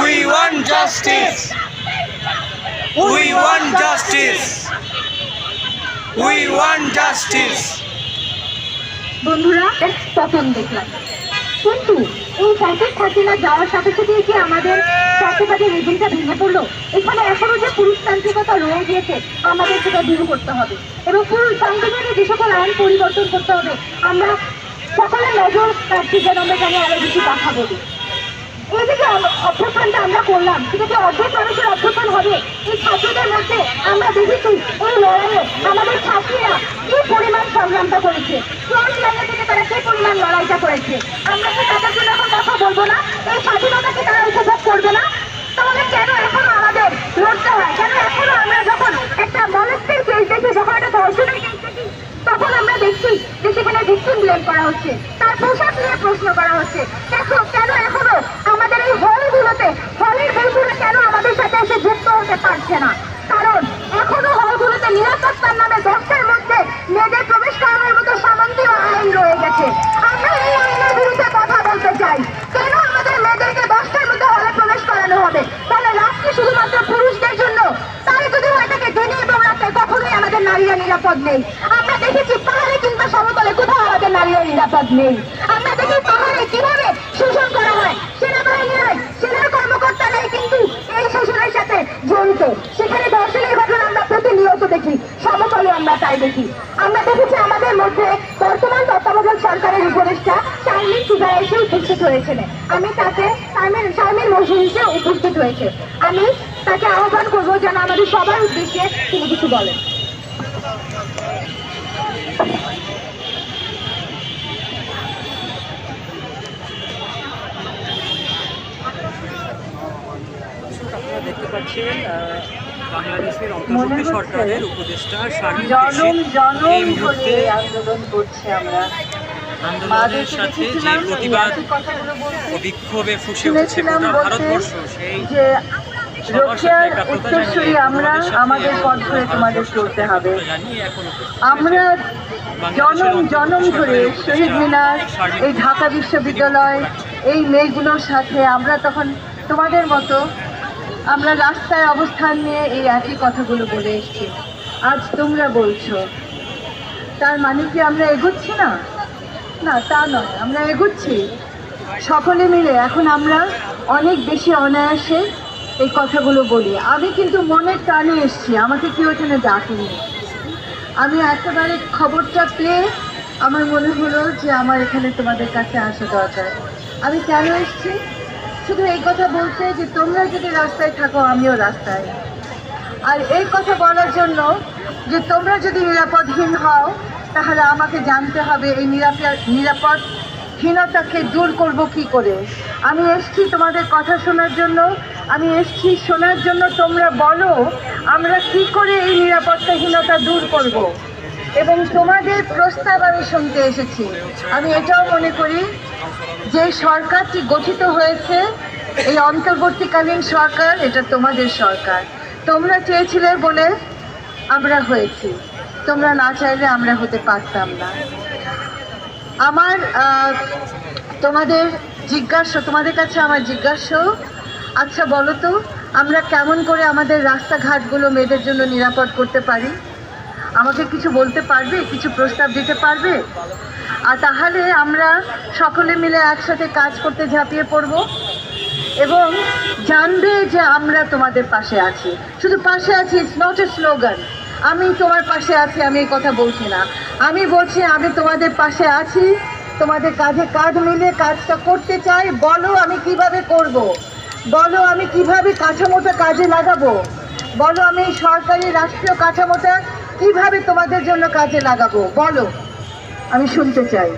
We want justice. We want justice. We want justice. বন্ধুরা, এক পতন দেখলাম কিন্তু এই শেখ হাসিনা যাওয়ার সাথে সাথে কি আমাদের চাষাবাদের রেজিমটা ভেঙে পড়ল, এখানে এখনও যে পুরুষতান্ত্রিকতা রয়ে গিয়েছে, আমাদের সেটা দূর করতে হবে এবং পুরুষ সংবিধানে যে সকল আইন পরিবর্তন করতে হবে, আমরা সকলের নজর রাখছি যেন আমরা জানি আরও বেশি কথা বলি এই যে আমরা করলাম। সেটা যে অর্ধেক মানুষের অভ্যুত্থান হবে, এই ছাত্রদের মধ্যে আমরা দেখেছি এই লড়াইয়ে আমাদের ছাত্রীরা কি পরিমাণ সংগ্রামটা করেছে? ফ্রন্ট লাইনে থেকে তারা কি পরিমাণ লড়াইটা করেছে? আমরা কি তাদের জন্য এখন কথা বলব না? এই স্বাধীনতাকে তারা উপভোগ করবে না? তাহলে কেন এখনও আমাদের লড়তে হয়? কেন এখনও আমরা যখন একটা মনস্কের কেস দেখি, যখন একটা ধর্ষণের কেস দেখি, তখন আমরা দেখছি যে সেখানে ভিকটিম ব্লেম করা হচ্ছে। তার পোশাক নিয়ে প্রশ্ন করা হচ্ছে। দেখো কেন এখনও আমাদের এই হলগুলোতে হলের বইগুলো কেন আমাদের সাথে এসে যুক্ত হতে পারছে না কারণ এখনও হলগুলোতে নিরাপত্তার নামে দশটার মধ্যে মেয়েদের প্রবেশ করানোর মতো সামন্তীয় আইন রয়ে গেছে আমরা এই আইনের বিরুদ্ধে কথা বলতে চাই কেন আমাদের মেয়েদেরকে দশটার মধ্যে হলে প্রবেশ করানো হবে তাহলে রাষ্ট্রে শুধুমাত্র পুরুষদের জন্য তাহলে যদি হয়ে থাকে দিনে এবং রাতে কখনোই আমাদের নারীরা নিরাপদ নেই। আমরা দেখেছি পাহাড়ে কিংবা সমতলে কোথাও আমাদের নারীরা নিরাপদ নেই। আমরা দেখি পাহাড়ে কীভাবে শোষণ করা হয়। সেনাবাহিনী হয় সেনার কর্মকর্তা নেই কিন্তু এই শোষণের সাথে জড়িত। সেখানে ধর্ষণের ঘটনা আমরা প্রতিনিয়ত দেখি সমতলে আমরা তাই দেখি। আমরা দেখেছি আমাদের মধ্যে বর্তমান তত্ত্বাবধায়ক সরকারের উপদেষ্টা শারমিন সুজা এসে উপস্থিত হয়েছিলেন আমি তাকে শারমিন শারমিন মজুরিতে উপস্থিত হয়েছে। আমি তাকে আহ্বান করব যেন আমাদের সবার উদ্দেশ্যে তিনি কিছু বলেন। দেখতে পাচ্ছেন বাংলাদেশের অন্তর্বর্তী সরকারের উপদেষ্টা এই মুহূর্তে আন্দোলন করছে আমরা। আন্দোলনের সাথে যে প্রতিবাদ বিক্ষোভে ফুসে উঠেছে গোটা ভারতবর্ষ সেই একাত্মতা উত্তরসূরি আমরা আমাদের পথ ধরে তোমাদের চলতে হবে। আমরা জনম জনম ধরে শহীদ মিনার এই ঢাকা বিশ্ববিদ্যালয় এই মেয়েগুলোর সাথে আমরা তখন তোমাদের মতো আমরা রাস্তায় অবস্থান নিয়ে এই একই কথাগুলো বলে এসেছি। আজ তোমরা বলছো তার মানে কি আমরা এগোচ্ছি না? না তা নয় আমরা এগোচ্ছি। সকলে মিলে এখন আমরা অনেক বেশি অনায়াসে এই কথাগুলো বলি। আমি কিন্তু মনের টানে এসেছি, আমাকে কেউ এখানে ডাকেনি। আমি একেবারে খবরটা পেয়ে আমার মনে হলো যে আমার এখানে তোমাদের কাছে আসা দরকার। আমি কেন এসেছি? শুধু এই কথা বলতে যে তোমরা যদি রাস্তায় থাকো, আমিও রাস্তায়। আর এই কথা বলার জন্য যে তোমরা যদি নিরাপদহীন হও, তাহলে আমাকে জানতে হবে এই নিরাপদ, নিরাপদহীনতাকে দূর করব কি করে। আমি এসছি তোমাদের কথা শোনার জন্য আমি এসছি শোনার জন্য, তোমরা বলো, আমরা কি করে এই নিরাপত্তাহীনতা দূর করব। এবং তোমাদের প্রস্তাব আমি শুনতে এসেছি। আমি এটাও মনে করি যে সরকারটি গঠিত হয়েছে, এই অন্তর্বর্তীকালীন সরকার, এটা তোমাদের সরকার। তোমরা চেয়েছিলে বলে আমরা হয়েছি। তোমরা না চাইলে আমরা হতে পারতাম না। আমার তোমাদের জিজ্ঞাসা, তোমাদের কাছে আমার জিজ্ঞাসা আচ্ছা বলো তো, আমরা কেমন করে আমাদের রাস্তাঘাটগুলো মেয়েদের জন্য নিরাপদ করতে পারি? আমাকে কিছু বলতে পারবে? কিছু প্রস্তাব দিতে পারবে? আর তাহলে আমরা সকলে মিলে একসাথে কাজ করতে ঝাঁপিয়ে পড়ব? এবং জানবে যে আমরা তোমাদের পাশে আছি। শুধু পাশে আছি ইটস নট এ স্লোগান আমি তোমার পাশে আছি, আমি এই কথা বলছি না। আমি বলছি, আমি তোমাদের পাশে আছি, তোমাদের কাঁধে কাঁধ মিলে কাজটা করতে চাই। বলো আমি কীভাবে করব। বলো, আমি কীভাবে কাঠামোটা কাজে লাগাবো? বলো, আমি সরকারি রাষ্ট্রীয় কাঠামোটা কীভাবে তোমাদের জন্য কাজে লাগাবো? বলো। আমি শুনতে চাই।